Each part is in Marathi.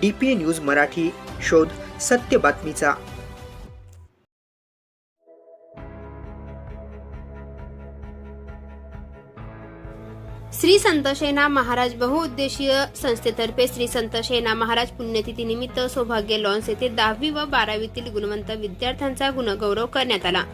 डी पी न्यूज मराठी शोध सत्य बातमीचा. श्री संतशेना महाराज बहुउद्देशीय संस्थेतर्फे श्री संतशेना महाराज पुण्यतिथी निमित्त सौभाग्य लॉन्स येथे दहावी व बारावीतील गुणवंत विद्यार्थ्यांचा गुणगौरव करण्यात आला.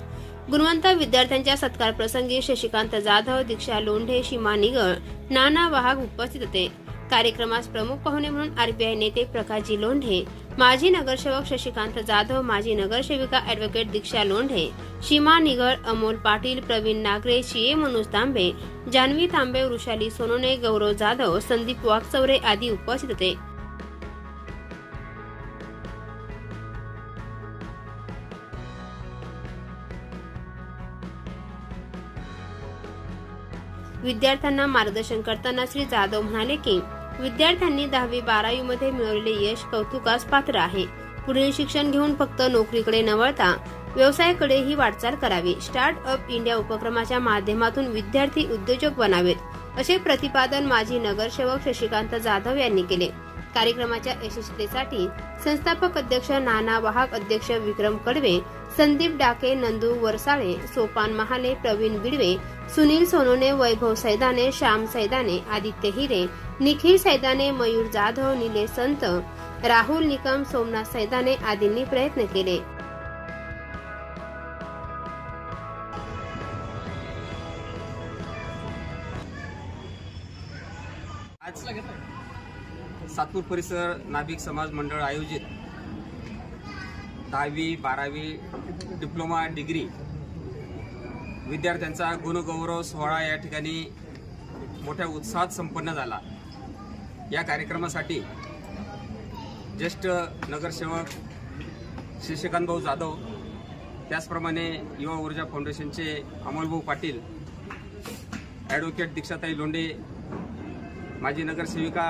गुणवंत विद्यार्थ्यांच्या सत्कार प्रसंगी शशिकांत जाधव दीक्षा लोंढे शिमा निगळ नाना वाहक उपस्थित होते. कार्यक्रमास प्रमुख पाहुणे म्हणून आरबीआय नेते प्रकाशजी लोंढे माजी नगरसेवक शशिकांत जाधव माजी नगरसेविका ऍडव्होकेट दीक्षा लोंढे सीमा निगळ अमोल पाटील प्रवीण नागरे शिए मनोज तांबे जान्हवी तांबे वृषाली सोनोने गौरव जाधव संदीप वाकचौरे आदी उपस्थित होते. विद्यार्थ्यांना मार्गदर्शन करताना श्री जाधव म्हणाले की विद्यार्थ्यांनी दहावी बारावी मध्ये मिळवलेले यश कौतुकास पात्र आहे. पुढील शिक्षण घेऊन फक्त नोकरीकडे न वळता व्यवसायाकडेही वाटचाल करावी. स्टार्ट अप इंडिया उपक्रमाच्या माध्यमातून विद्यार्थी उद्योजक बनावेत असे प्रतिपादन माजी नगरसेवक शशिकांत जाधव यांनी केले. कार्यक्रमाच्या यशस्वीतेसाठी संस्थापक अध्यक्ष नाना वाहक अध्यक्ष विक्रम कडवे संदीप डाके नंदू वरसाळे सोपान महाले प्रवीण बिडवे सुनील सोनोने वैभव सैदाने श्याम सैदाने आदित्य हिरे निखिल सैदाने मयूर जाधव निले संत राहुल निकम सोमनाथ सैदाने आदींनी प्रयत्न केले. आज सातपूर परिसर नाभिक समाज मंडळ आयोजित दहावी बारावी डिप्लोमा डिग्री. विद्यार्थ्यांचा गुणगौरव सोहळा या ठिकाणी मोठ्या उत्साहात संपन्न झाला. या कार्यक्रमासाठी ज्येष्ठ नगरसेवक शशिकांत जाधव त्याचप्रमाणे युवा ऊर्जा फाउंडेशनचे अमोलभाऊ पाटील ॲडव्होकेट दीक्षाताई लोंडे माजी नगरसेविका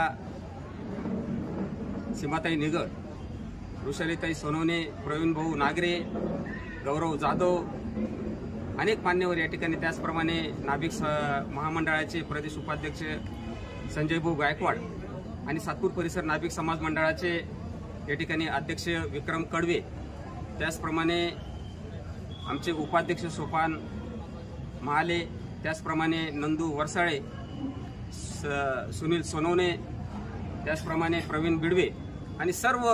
सीमाताई निगर ऋषालीताई सोनवणे प्रवीणभाऊ नागरे गौरव जाधव अनेक मान्यवर या ठिकाणी. त्याचप्रमाणे नाभिक स महामंडळाचे प्रदेश उपाध्यक्ष संजय भाऊ गायकवाड आणि सातपूर परिसर नाभिक समाज मंडळाचे या ठिकाणी अध्यक्ष विक्रम कडवे. त्याचप्रमाणे आमचे उपाध्यक्ष सोपान महाले त्याचप्रमाणे नंदू वरसाळे स- सुनील सोनवणे त्याचप्रमाणे प्रवीण बिडवे आणि सर्व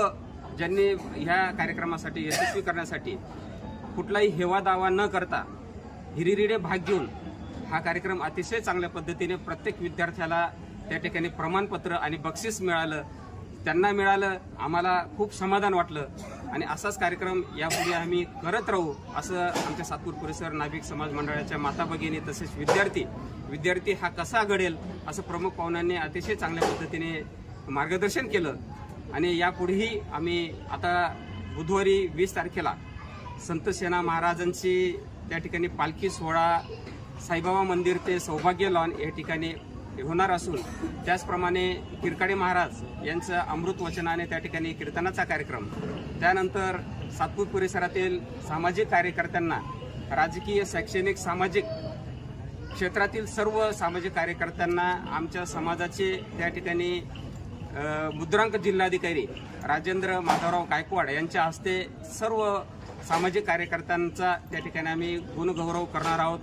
ज्यांनी ह्या कार्यक्रमासाठी यशस्वी करण्यासाठी कुठलाही हेवा दावा न करता हिरिरिडे भाग घेऊन हा कार्यक्रम अतिशय चांगल्या पद्धतीने प्रत्येक विद्यार्थ्याला त्या ठिकाणी प्रमाणपत्र आणि बक्षीस मिळालं त्यांना मिळालं आम्हाला खूप समाधान वाटलं आणि असाच कार्यक्रम यापुढे आम्ही करत राहू असं आमच्या सातपूर परिसर नाभिक समाज मंडळाच्या माता भगिनी तसेच विद्यार्थी विद्यार्थी हा कसा घडेल असं प्रमुख पाहुण्यांनी अतिशय चांगल्या पद्धतीने मार्गदर्शन केलं. आणि यापुढेही आम्ही आता बुधवारी वीस तारखेला संत सेना महाराजांची त्या ठिकाणी पालखी सोहळा साईबाबा मंदिर ते सौभाग्य लॉन या ठिकाणी होणार असून त्याचप्रमाणे किरकाडे महाराज यांचं अमृत वचनाने त्या ठिकाणी कीर्तनाचा कार्यक्रम त्यानंतर सातपूर परिसरातील सामाजिक कार्यकर्त्यांना राजकीय शैक्षणिक सामाजिक क्षेत्रातील सर्व सामाजिक कार्यकर्त्यांना आमच्या समाजाचे त्या ठिकाणी मुद्रांक जिल्हाधिकारी राजेंद्र माधवराव गायकवाड यांच्या हस्ते सर्व सामाजिक कार्यकर्त्यांचा त्या ठिकाणी आम्ही गुणगौरव करणार आहोत.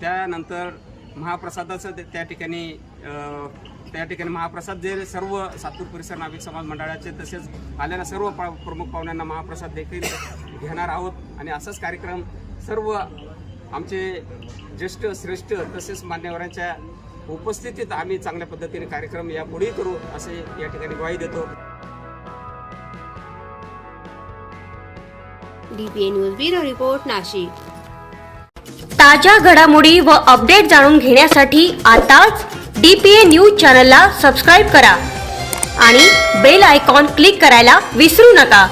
त्यानंतर महाप्रसादाचं ते- त्या ठिकाणी त्या ठिकाणी महाप्रसाद जे सर्व सातूर परिसर नाभिक समाज मंडळाचे तसेच आलेल्या सर्व पा- प्रमुख पाहुण्यांना महाप्रसाद देखील घेणार आहोत. आणि असाच कार्यक्रम सर्व आमचे ज्येष्ठ श्रेष्ठ तसेच मान्यवरांच्या उपस्थितीत आम्ही चांगल्या पद्धतीने कार्यक्रम यापुढेही करू असे या ठिकाणी ग्वाही देतो. DPA news bureau report Nashik. ताज्या घडामोडी व अपडेट जाणून घेण्यासाठी आताच डीपीए न्यूज चॅनलला सबस्क्राईब करा आणि बेल आयकॉन क्लिक करायला विसरू नका.